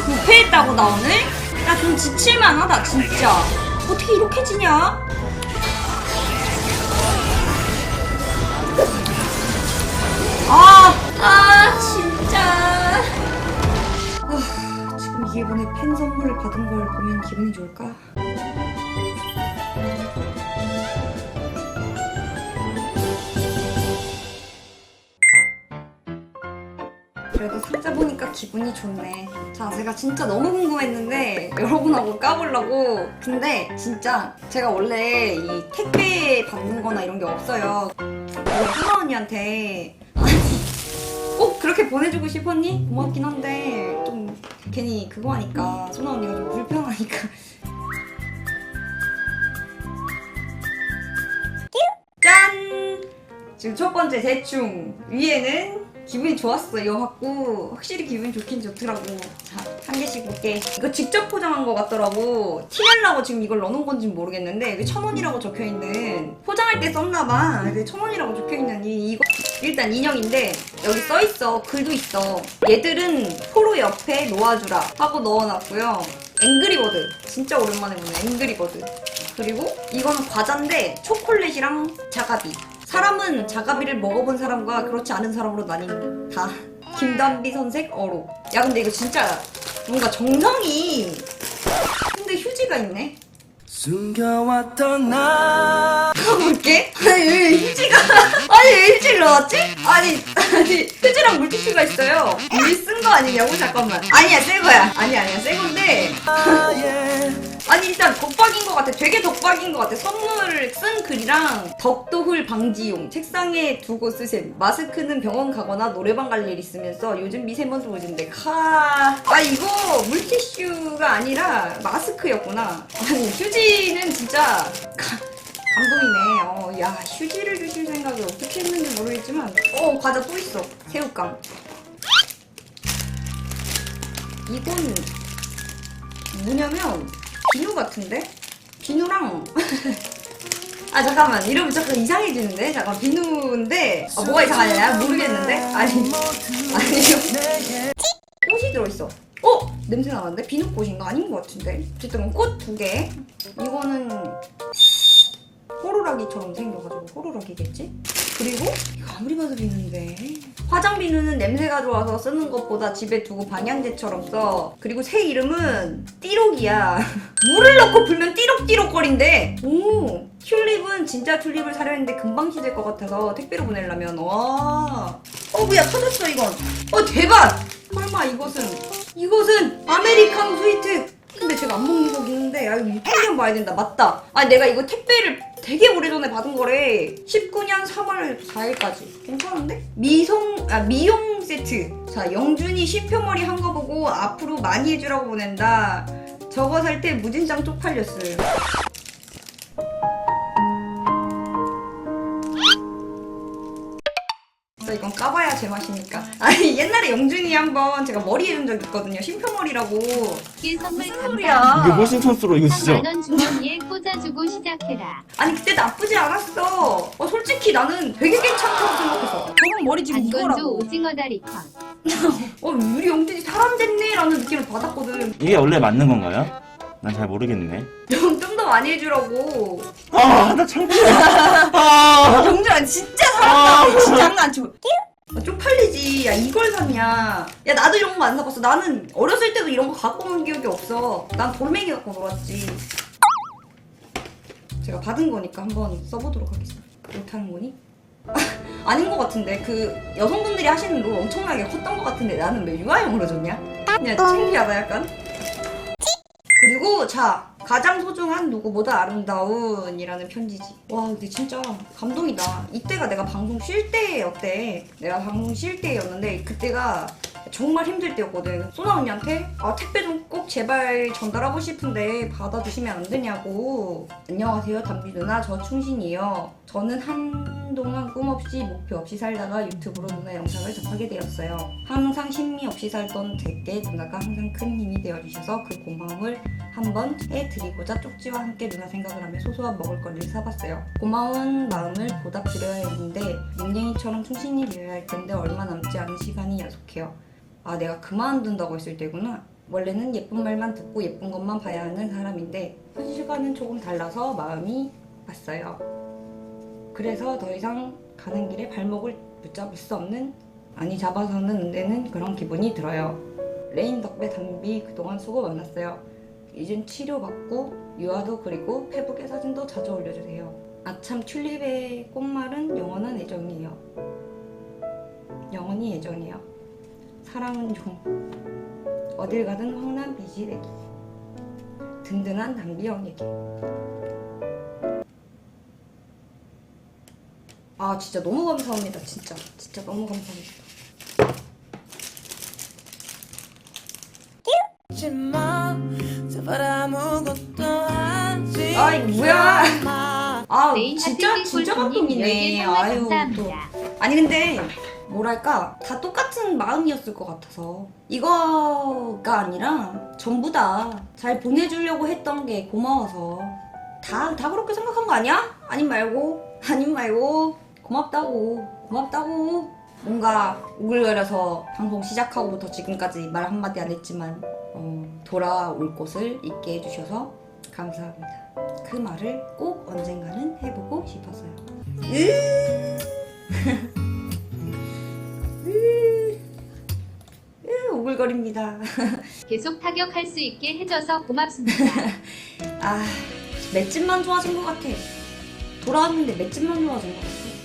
엄청 부패했다고 나 오늘? 나 좀 지칠만하다 진짜 어떻게 이렇게 지냐? 아, 아 진짜 아, 지금 이게 이번에 팬 선물을 받은 걸 보면 기분이 좋을까? 그래도 상자 보니까 기분이 좋네. 자, 제가 진짜 너무 궁금했는데 여러분하고 까보려고. 근데 진짜 제가 원래 이 택배 받는 거나 이런 게 없어요. 우리 하나 언니한테 꼭 그렇게 보내주고 싶었니? 고맙긴 한데 좀 괜히 그거 하니까 소나 언니가 좀 불편하니까 짠! 지금 첫 번째 대충 위에는 기분이 좋았어 이거 갖고 확실히 기분이 좋긴 좋더라고. 자 한 개씩 볼게. 이거 직접 포장한 거 같더라고. 티 내려고 지금 이걸 넣어놓은 건지 는 모르겠는데 이게 천 원이라고 적혀있는 포장할 때 썼나봐. 근데 천 원이라고 적혀있는 이 이거. 일단 인형인데 여기 써있어. 글도 있어. 얘들은 포로 옆에 놓아주라 하고 넣어놨고요. 앵그리버드. 진짜 오랜만에 보네. 앵그리버드. 그리고 이거는 과자인데 초콜릿이랑 자가비 사람은 자가비를 먹어본 사람과 그렇지 않은 사람으로 나뉜다 김단비 선색 어로. 야 근데 이거 진짜 뭔가 정성이 근데 휴지가 있네. 숨겨왔던 나. 볼게. 아니 왜 휴지가 아니 왜 휴지를 넣었지? 아니 아니 휴지랑 물티슈가 있어요 우리 쓴 거 아니냐고 잠깐만 아니야 새 거야 아니 아니야 새 건데 아니 일단 독박인 것 같아. 되게 독박인 것 같아. 선물을 쓴 글이랑 덕도훌 방지용 책상에 두고 쓰셈. 마스크는 병원 가거나 노래방 갈 일 있으면서 요즘 미세먼지 오진데 하. 아 이거 물티슈가 아니라 마스크였구나. 아니 휴지는 진짜 가- 감동이네. 어, 야 휴지를 주실 생각을 어떻게 했는지 모르겠지만 어 과자 또 있어. 새우깡. 이건 뭐냐면 비누 같은데? 비누랑 아 잠깐만 이러면 잠깐 이상해지는데? 잠깐 비누인데 아, 뭐가 이상하냐? 모르겠는데? 아니 아니요 꽃이 들어있어 어? 냄새 나는데? 비누꽃인가? 아닌 것 같은데? 어쨌든 꽃 두 개 이거는 호루라기처럼 생겨가지고 호루라기겠지? 그리고 이거 아무리 봐도 비누인데. 화장 비누는 냄새가 좋아서 쓰는 것보다 집에 두고 방향제처럼 써. 그리고 새 이름은 띠록이야. 물을 넣고 불면 띠록띠록거린대. 오 튤립은 진짜 튤립을 사려 했는데 금방 시들 것 같아서 택배로 보내려면. 와. 어 뭐야 터졌어 이건. 어 대박! 설마 이것은 이것은 아메리칸 스위트. 근데 제가 안 먹는 거 있는데 아 이거 유통기한 봐야 된다. 맞다. 아 내가 이거 택배를 되게 오래전에 받은 거래. 19년 3월 4일까지. 괜찮은데? 미성 아 미용 세트. 자 영준이 쉼표머리 한 거 보고 앞으로 많이 해주라고 보낸다. 저거 살 때 무진장 쪽팔렸어요 저 이건 까봐야 제맛이니까 아니 옛날에 영준이 한번 제가 머리 해준 적 있거든요 쉼표머리라고 길 선물 무슨. 소리야 이게 훨씬 촌스러워 이거 진짜 3만원 주머니에 꽂아주고 시작해라. 아니 그때 나쁘지 않았어. 어 솔직히 나는 되게 괜찮다고 생각했어. 저건 머리 지금 안건조 이거라고. 오징어 다리 컷. 어 우리 영준이 사람 됐네라는 느낌을 받았거든. 이게 원래 맞는 건가요? 난 잘 모르겠네 좀 더 많이 해주라고. 아나 창피해 아 영준아 진짜 사람 다 장난 안 치고. 아, 쪽팔리지. 야 이걸 샀냐. 야 나도 이런 거 안 사봤어. 나는 어렸을 때도 이런 거 갖고 온 기억이 없어. 난 돌멩이 갖고 놀았지. 제가 받은 거니까 한번 써보도록 하겠습니다. 못하는 거니? 아닌 것 같은데 그 여성분들이 하시는 롤 엄청나게 컸던 것 같은데 나는 왜 유아용으로 줬냐? 그냥 창피하다 약간. 그리고 자 가장 소중한 누구보다 아름다운이라는 편지지. 와 근데 진짜 감동이다. 이때가 내가 방송 쉴 때였대. 내가 방송 쉴 때였는데 그때가 정말 힘들 때였거든. 소나 언니한테 아 택배 좀 꼭 제발 전달하고 싶은데 받아주시면 안 되냐고. 안녕하세요 담비 누나 저 충신이에요. 저는 한동안 꿈 없이 목표 없이 살다가 유튜브로 누나 영상을 접하게 되었어요. 항상 심미 없이 살던 제게 누나가 항상 큰 힘이 되어주셔서 그 고마움을 한번 해드리고자 쪽지와 함께 누나 생각을 하며 소소한 먹을거리를 사봤어요. 고마운 마음을 보답드려야 했는데 닝닝이처럼 충신이 되어야 할 텐데 얼마 남지 않은 시간이 야속해요. 아 내가 그만둔다고 했을 때구나. 원래는 예쁜 말만 듣고 예쁜 것만 봐야 하는 사람인데 현실과는 조금 달라서 마음이 왔어요. 그래서 더 이상 가는 길에 발목을 붙잡을 수 없는 아니 잡아서는 안 되는 그런 기분이 들어요. 레인 덕배 담비 그동안 수고 많았어요. 이젠 치료받고 유아도 그리고 페북에 사진도 자주 올려주세요. 아참 튤립의 꽃말은 영원한 애정이에요. 영원히 애정이에요 사랑은 좀 어딜 가든 황남 비지대기. 든든한 담비 형에게. 아 진짜 너무 감사합니다 진짜. 진짜 너무 감사합니다. 아이 뭐야? 아. 레인 진짜 진짜 감동이네. 10개 선물 아유 또. 감사합니다. 아니 근데 뭐랄까 다 똑같은 마음이었을 것 같아서. 이거가 아니라 전부 다 잘 보내주려고 했던 게 고마워서. 다 다 그렇게 생각한 거 아니야? 아님 말고. 아님 말고. 고맙다고. 고맙다고. 뭔가 오글거려서 방송 시작하고부터 지금까지 말 한마디 안 했지만 어, 돌아올 곳을 있게 해주셔서 감사합니다. 그 말을 꼭 언젠가는 해보고 싶어서요. 으, 오글거립니다. 계속 타격할 수 있게 해줘서 고맙습니다. 아, 맷집만 좋아진 것 같아. 돌아왔는데 맷집만 좋아진 것 같아.